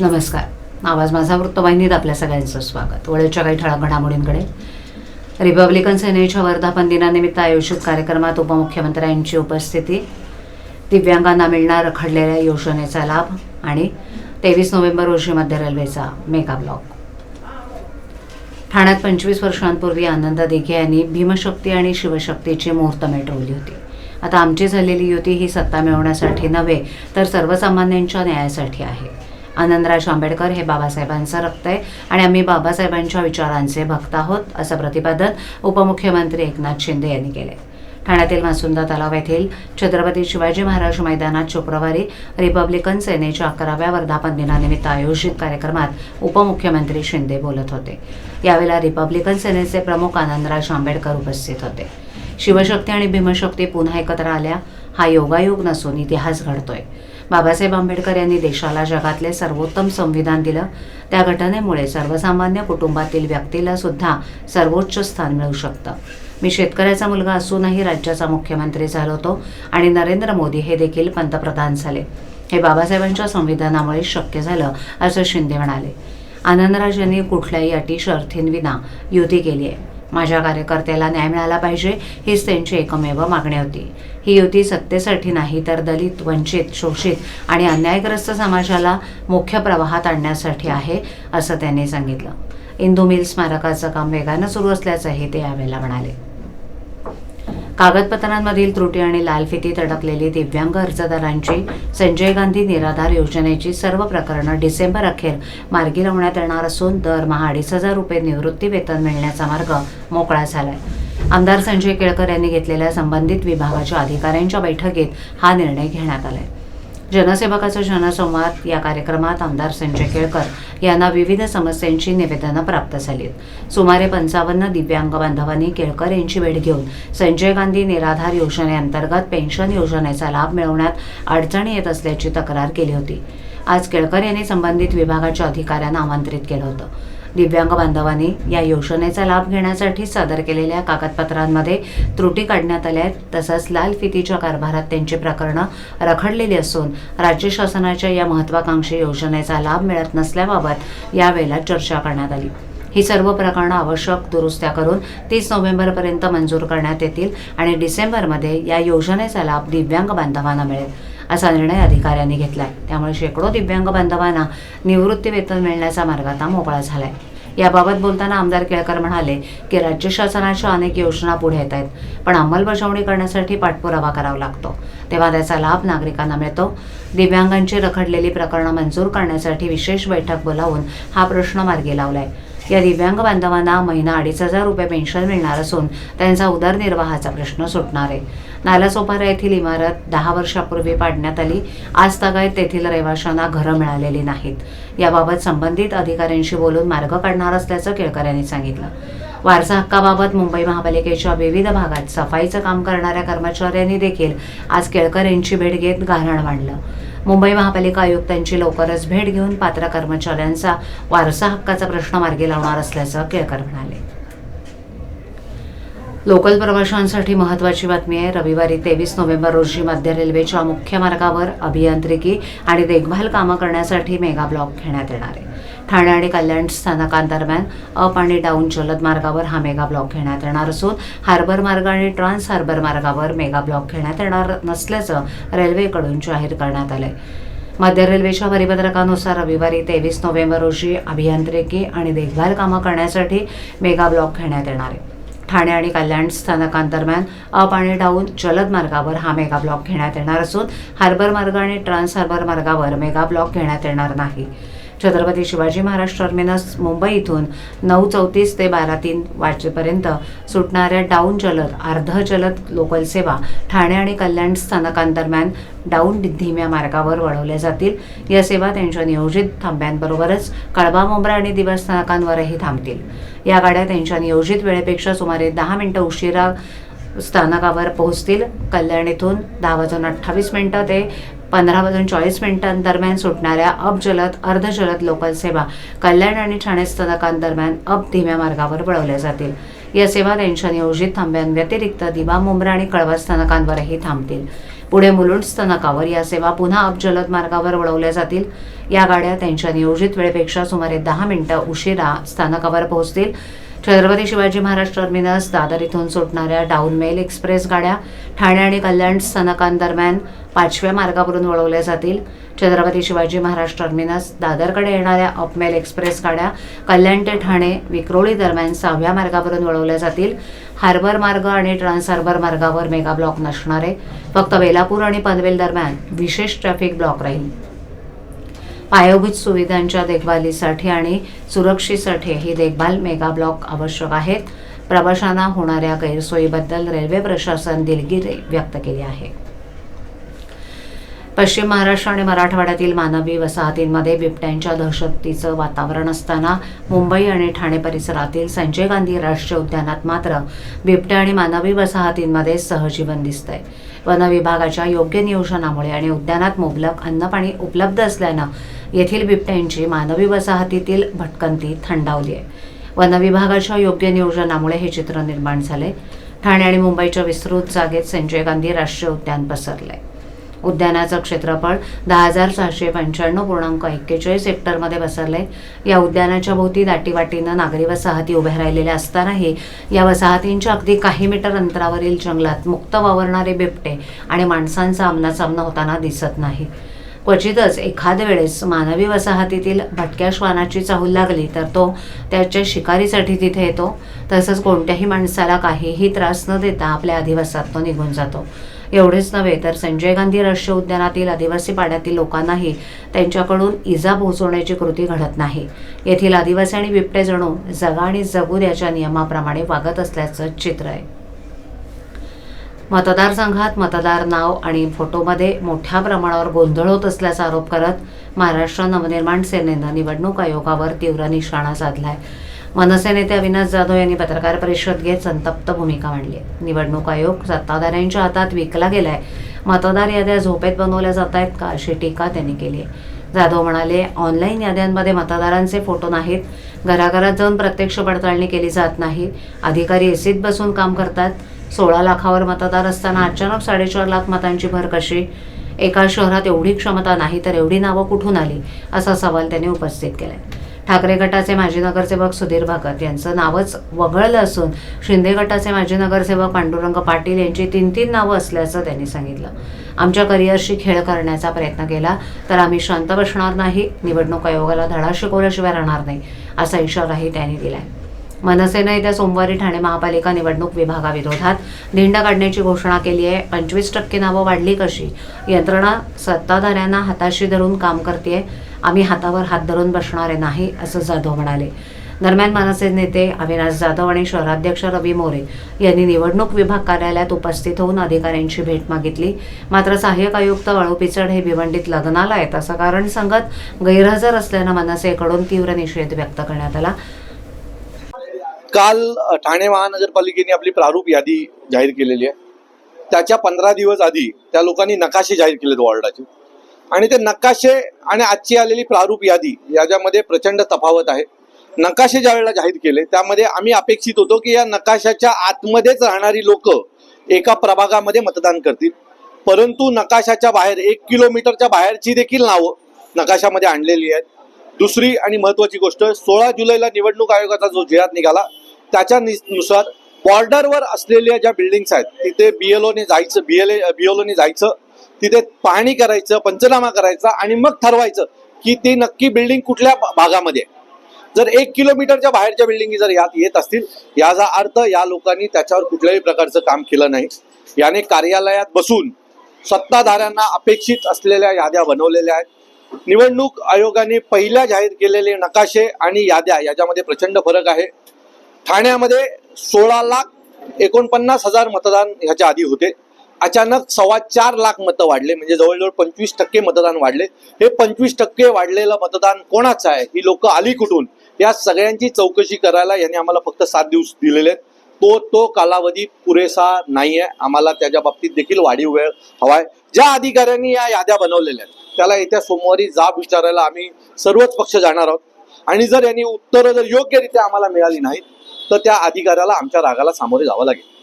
नमस्कार. आवाज माझा वृत्तवाहिनीत आपल्या सगळ्यांचं स्वागत. वळेच्या काही ठळक घडामोडींकडे. रिपब्लिकन सेनेच्या वर्धापन दिनानिमित्त आयोजित कार्यक्रमात उपमुख्यमंत्र्यांची उपस्थिती दिव्यांगांना मिळणार रखडलेल्या योजनेचा लाभ आणि तेवीस नोव्हेंबर रोजी मध्य रेल्वेचा मेगा ब्लॉक. ठाण्यात पंचवीस वर्षांपूर्वी आनंद दिघे यांनी भीमशक्ती आणि शिवशक्तीची मुहूर्तमेढ रोवली होती. आता आमची झालेली युती ही सत्ता मिळवण्यासाठी नव्हे तर सर्वसामान्यांच्या न्यायासाठी आहे. आनंदराज आंबेडकर हे बाबासाहेबांचं रक्त आहे. आणि आम्ही बाबासाहेबांच्या विचारांचे भक्त आहोत असं प्रतिपादन उपमुख्यमंत्री एकनाथ शिंदे यांनी केले ठाण्यातील मासुंदा तलाव येथील छत्रपती शिवाजी महाराज मैदानात शुक्रवारी रिपब्लिकन सेनेच्या अकराव्या वर्धापन दिनानिमित्त आयोजित कार्यक्रमात उपमुख्यमंत्री शिंदे बोलत होते. यावेळेला रिपब्लिकन सेनेचे प्रमुख आनंदराज आंबेडकर उपस्थित होते. शिवशक्ती आणि भीमशक्ती पुन्हा एकत्र आल्या. हा योगायोग नसून इतिहास घडतोय. बाबासाहेब आंबेडकर यांनी देशाला जगातले सर्वोत्तम संविधान दिलं. त्या घटनेमुळे सर्वसामान्य कुटुंबातील व्यक्तीला सुद्धा सर्वोच्च स्थान मिळू शकतं. मी शेतकऱ्याचा मुलगा असूनही राज्याचा मुख्यमंत्री झालो होतो आणि नरेंद्र मोदी हे देखील पंतप्रधान झाले. हे बाबासाहेबांच्या संविधानामुळे शक्य झालं असं शिंदे म्हणाले. आनंदराज यांनी कुठल्याही अटी शर्थींविना युती केली आहे. माझ्या कार्यकर्त्याला न्याय मिळाला पाहिजे हीच त्यांची एकमेव मागणी होती. ही युती सत्तेसाठी नाही तर दलित वंचित शोषित आणि अन्यायग्रस्त समाजाला मुख्य प्रवाहात आणण्यासाठी आहे असं त्यांनी सांगितलं. इंदू मिल स्मारकाचं काम वेगानं सुरू असल्याचंही ते यावेळेला म्हणाले. कागदपत्रांमधील त्रुटी आणि लाल फितीत अडकलेली दिव्यांग अर्जदारांची संजय गांधी निराधार योजनेची सर्व प्रकरणं डिसेंबर अखेर मार्गी लावण्यात येणार असून दरमहा अडीच हजार रुपये निवृत्ती वेतन मिळण्याचा मार्ग मोकळा झाला आहे आमदार संजय केळकर यांनी घेतलेल्या संबंधित विभागाच्या अधिकाऱ्यांच्या बैठकीत हा निर्णय घेण्यात आलाय. जनसेवकाचा जनसंवाद या कार्यक्रमात आमदार संजय केळकर यांना विविध समस्यांची निवेदनं प्राप्त झालीत. सुमारे पंचावन्न दिव्यांग बांधवांनी केळकर यांची भेट घेऊन संजय गांधी निराधार योजनेअंतर्गत पेन्शन योजनेचा लाभ मिळवण्यात अडचणी येत असल्याची तक्रार केली होती. आज केळकर यांनी संबंधित विभागाच्या अधिकाऱ्यांना आमंत्रित केलं होतं. दिव्यांग बांधवांनी या योजनेचा लाभ घेण्यासाठी सादर केलेल्या कागदपत्रांमध्ये त्रुटी काढण्यात आल्या आहेत. तसंच लाल फितीच्या कारभारात त्यांची प्रकरणं रखडलेली असून राज्य शासनाच्या या महत्वाकांक्षी योजनेचा लाभ मिळत नसल्याबाबत यावेळेला चर्चा करण्यात आली. ही सर्व प्रकरणं आवश्यक दुरुस्त्या करून तीस नोव्हेंबरपर्यंत मंजूर करण्यात येतील आणि डिसेंबरमध्ये या योजनेचा लाभ दिव्यांग बांधवांना मिळेल. असा निर्णय अधिकाऱ्यांनी आहे त्यामुळे शेकडो दिव्यांग बांधवांना निवृत्ती वेतन मिळण्याचा मार्ग आता मोकळा झाला आहे याबाबत बोलताना आमदार केळकर म्हणाले की राज्य शासनाच्या अनेक योजना पुढे येत आहेत पण अंमलबजावणी करण्यासाठी पाठपुरावा करावा लागतो. तेव्हा त्याचा लाभ नागरिकांना मिळतो. दिव्यांगांची रखडलेली प्रकरणं मंजूर करण्यासाठी विशेष बैठक बोलावून हा प्रश्न मार्गी लावला आहे या दिव्यांग बांधवांना महिना अडीच हजार रुपये पेन्शन मिळणार असून त्यांचा उदरनिर्वाहाचा प्रश्न सुटणार आहे. नालासोपारा येथील इमारत दहा वर्षापूर्वी पाडण्यात आली. आज तगायत तेथील रहिवाशांना घरं मिळालेली नाहीत. याबाबत संबंधित अधिकाऱ्यांशी बोलून मार्ग काढणार असल्याचं केळकर यांनी सांगितलं. वारसा हक्काबाबत मुंबई महापालिकेच्या विविध भागात सफाईचं काम करणाऱ्या कर्मचाऱ्यांनी देखील आज केळकर यांची भेट घेत गाऱ्हाण मांडलं. मुंबई महापालिका आयुक्तांची लवकरच भेट घेऊन पात्र कर्मचाऱ्यांचा वारसा हक्काचा प्रश्न मार्गी लावणार असल्याचं केळकर म्हणाले. लोकल प्रवाशांसाठी महत्त्वाची बातमी आहे. रविवारी तेवीस नोव्हेंबर रोजी मध्य रेल्वेच्या मुख्य मार्गावर अभियांत्रिकी आणि देखभाल कामं करण्यासाठी मेगा ब्लॉक घेण्यात येणार आहे. ठाणे आणि कल्याण स्थानकांदरम्यान अप आणि डाऊन जलद मार्गावर हा मेगा ब्लॉक घेण्यात येणार असून हार्बर मार्ग आणि ट्रान्स हार्बर मार्गावर मेगा ब्लॉक घेण्यात येणार नसल्याचं रेल्वेकडून जाहीर करण्यात आलंय. मध्य रेल्वेच्या परिपत्रकानुसार रविवारी तेवीस नोव्हेंबर रोजी अभियांत्रिकी आणि देखभाल कामं करण्यासाठी मेगा ब्लॉक घेण्यात येणार आहे. ठाणे आणि कल्याण स्थानकांदरम्यान अप आणि डाऊन जलद मार्गावर हा मेगा ब्लॉक घेण्यात येणार असून हार्बर मार्ग आणि ट्रान्स हार्बर मार्गावर मेगा ब्लॉक घेण्यात येणार नाही. छत्रपती शिवाजी महाराज टर्मिनस मुंबई इथून नऊ चौतीस ते बारा तीन वाजेपर्यंत सुटणाऱ्या डाऊन जलद अर्ध जलद लोकल सेवा ठाणे आणि कल्याण स्थानकांदरम्यान डाऊन धीम्या मार्गावर वळवल्या जातील. या सेवा त्यांच्या नियोजित थांब्यांबरोबरच कळबा मुंब्रा आणि दिवा स्थानकांवरही थांबतील. या गाड्या त्यांच्या नियोजित वेळेपेक्षा सुमारे दहा मिनिटं उशिरा स्थानकावर पोहोचतील. कल्याण इथून दहा वाजून अठ्ठावीस मिनटं ते पंधरा वाजून चाळीस मिनिटांदरम्यान सुटणाऱ्या अप जलद अर्ध जलद लोकल सेवा कल्याण आणि ठाणे स्थानकांदरम्यान अप धीम्या मार्गावर वळवल्या जातील. या सेवा त्यांच्या नियोजित थांब्यांव्यतिरिक्त दिवा मुंब्रा आणि कळवा स्थानकांवरही थांबतील. पुढे मुलुंड स्थानकावर या सेवा पुन्हा अप जलद मार्गावर वळवल्या जातील. या गाड्या त्यांच्या नियोजित वेळेपेक्षा सुमारे दहा मिनिटं उशिरा स्थानकावर पोहोचतील. छत्रपती शिवाजी महाराज टर्मिनस दादर इथून सुटणाऱ्या डाऊन मेल एक्सप्रेस गाड्या ठाणे आणि कल्याण स्थानकांदरम्यान पाचव्या मार्गावरून वळवल्या जातील. छत्रपती शिवाजी महाराज टर्मिनस दादरकडे येणाऱ्या अपमेल एक्सप्रेस गाड्या कल्याण ते ठाणे विक्रोळी दरम्यान सहाव्या मार्गावरून वळवल्या जातील. हार्बर मार्ग आणि ट्रान्स हार्बर मार्गावर मेगा ब्लॉक नसणार. आहे फक्त वेलापूर आणि पनवेल दरम्यान विशेष ट्रॅफिक ब्लॉक राहील. पायाभूत सुविधांच्या देखभालीसाठी आणि सुरक्षेसाठी ही देखभाल मेगा ब्लॉक आवश्यक आहेत. प्रवाशांना होणाऱ्या गैरसोयीबद्दल रेल्वे प्रशासन दिलगिरी व्यक्त केली आहे. पश्चिम महाराष्ट्र आणि मराठवाड्यातील मानवी वसाहतींमध्ये बिबट्यांच्या दहशतीचं वातावरण असताना मुंबई आणि ठाणे परिसरातील संजय गांधी राष्ट्रीय उद्यानात मात्र बिबट्या आणि मानवी वसाहतींमध्ये सहजीवन दिसतंय. वन विभागाच्या योग्य नियोजनामुळे आणि उद्यानात मुबलक अन्नपाणी उपलब्ध असल्यानं येथील बिबट्यांची मानवी वसाहतीतील भटकंती थंडावली आहे. वन विभागाच्या योग्य नियोजनामुळे हे चित्र निर्माण झाले ठाणे आणि मुंबईच्या विस्तृत जागेत संजय गांधी राष्ट्रीय उद्यान पसरलंय. उद्यानाचं क्षेत्रफळ दहा हजार सहाशे पंच्याण्णव पूर्णांक एक्केचाळीस हेक्टरमध्ये बसरलंय या उद्यानाच्या भोवती दाटीवाटीनं नागरी वसाहती उभ्या राहिलेल्या असतानाही या वसाहतींच्या अगदी काही मीटर अंतरावरील जंगलात मुक्त वावरणारे बिबटे आणि माणसांचा आमनासामना होताना दिसत नाही. क्वचितच एखाद्या वेळेस मानवी वसाहतीतील भटक्या श्वानाची चाहूल लागली तर तो त्याच्या शिकारीसाठी तिथे येतो. तसंच कोणत्याही माणसाला काहीही त्रास न देता आपल्या अधिवासात तो निघून जातो. एवढेच नव्हे तर संजय गांधी राष्ट्रीय उद्यानातील आदिवासी पाड्यातील लोकांनाही त्यांच्याकडून इजा पोहोचवण्याची कृती घडत नाही. येथील आदिवासी आणि बिबटे जणू जगा आणि जगू याच्या नियमाप्रमाणे वागत असल्याचं चित्र आहे. मतदारसंघात मतदार नाव आणि फोटोमध्ये मोठ्या प्रमाणावर गोंधळ होत असल्याचा आरोप करत महाराष्ट्र नवनिर्माण सेनेनं निवडणूक आयोगावर तीव्र निशाणा साधलाय. मनसे नेते अविनाश जाधव यांनी पत्रकार परिषद घेत संतप्त भूमिका मांडली आहे. निवडणूक आयोग सत्ताधाऱ्यांच्या हातात विकला गेलाय. मतदार याद्या झोपेत बनवल्या जात आहेत का अशी टीका त्यांनी केली आहे. जाधव म्हणाले ऑनलाईन याद्यांमध्ये मतदारांचे फोटो नाहीत. घराघरात जाऊन प्रत्यक्ष पडताळणी केली जात नाही. अधिकारी एसीत बसून काम करतात. सोळा लाखावर मतदार असताना अचानक साडेचार लाख मतांची भर कशी? एका शहरात एवढी क्षमता नाही तर एवढी नावं कुठून आली? असा सवाल त्यांनी उपस्थित केलाय. ठाकरे गटाचे माजी नगरसेवक सुधीर भगत यांचं नावच वगळलं असून शिंदे गटाचे माजी नगरसेवक पांडुरंग पाटील यांची तीन तीन नावं असल्याचं त्यांनी सांगितलं. आमच्या करिअरशी खेळ करण्याचा प्रयत्न केला तर आम्ही शांत बसणार नाही निवडणूक आयोगाला धडा शिकवल्याशिवाय राहणार नाही असा इशाराही त्यांनी दिलाय. मनसेनं येत्या सोमवारी ठाणे महापालिका निवडणूक विभागाविरोधात धिंड काढण्याची घोषणा केली आहे. पंचवीस टक्के नावं वाढली कशी? यंत्रणा सत्ताधाऱ्यांना हाताशी धरून काम करते आम्ही हातावर हात धरून बसणारे नाही असं जाधव म्हणाले. दरम्यान मनसे नेते अविनाश जाधव आणि शहराध्यक्ष रवी मोरे यांनी निवडणूक विभाग कार्यालयात उपस्थित होऊन अधिकाऱ्यांची भेट मागितली. मात्र सहाय्यक आयुक्त वाळू पिचड हे भिवंडीत लग्नाला आहेत असं कारण सांगत गैरहजर असल्यानं मनसेकडून तीव्र निषेध व्यक्त करण्यात आला. काल ठाणे महानगरपालिकेने आपली प्रारूप यादी जाहीर केलेली आहे. त्याच्या पंधरा दिवस आधी त्या लोकांनी नकाशे जाहीर केलेत वॉर्डाचे. आणि ते नकाशे आणि आजची आलेली प्रारूप यादी याच्यामध्ये प्रचंड तफावत आहे. नकाशे ज्या वेळेला जाहीर केले त्यामध्ये आम्ही अपेक्षित होतो की या नकाशाच्या आतमध्येच राहणारी लोक एका प्रभागामध्ये मतदान करतील. परंतु नकाशाच्या बाहेर एक किलोमीटरच्या बाहेरची देखील नावं नकाशामध्ये आणलेली आहेत. दुसरी आणि महत्वाची गोष्ट सोळा जुलैला निवडणूक आयोगाचा जो जिहाद निघाला त्याच्या नुसार बॉर्डरवर असलेल्या ज्या बिल्डिंग्स आहेत तिथे बीएलओने जायचं बीएलए बीएलओने जायचं तिथे पाहणी करायचं पंचनामा करायचा आणि मग ठरवायचं की ती नक्की बिल्डिंग कुठल्या भागामध्ये जर एक किलोमीटरच्या बाहेरच्या बिल्डिंगी जर यात येत असतील याचा अर्थ या लोकांनी त्याच्यावर कुठल्याही प्रकारचं काम केलं नाही. याने कार्यालयात बसून सत्ताधाऱ्यांना अपेक्षित असलेल्या याद्या बनवलेल्या आहेत. निवडणूक आयोगाने पहिल्या जाहीर केलेले नकाशे आणि याद्या याच्यामध्ये प्रचंड फरक आहे. ठाण्यामध्ये सोळा लाख एकोणपन्नास हजार मतदान ह्याच्या आधी होते. अचानक सव्वा चार लाख मतं वाढले म्हणजे जवळजवळ पंचवीस टक्के मतदान वाढले. हे पंचवीस टक्के वाढलेलं मतदान कोणाचं आहे? ही लोक आली कुठून? या सगळ्यांची चौकशी करायला यांनी आम्हाला फक्त सात दिवस दिलेले आहेत. तो तो कालावधी पुरेसा नाहीये. आम्हाला त्याच्या बाबतीत देखील वाढीव वेळ हवाय. ज्या अधिकाऱ्यांनी या याद्या बनवलेल्या आहेत त्याला येत्या सोमवारी जाब विचारायला आम्ही सर्वच पक्ष जाणार आहोत. आणि जर यांनी उत्तरं जर योग्यरित्या आम्हाला मिळाली नाहीत तर त्या अधिकाऱ्याला आमच्या रागाला सामोरे जावं लागेल.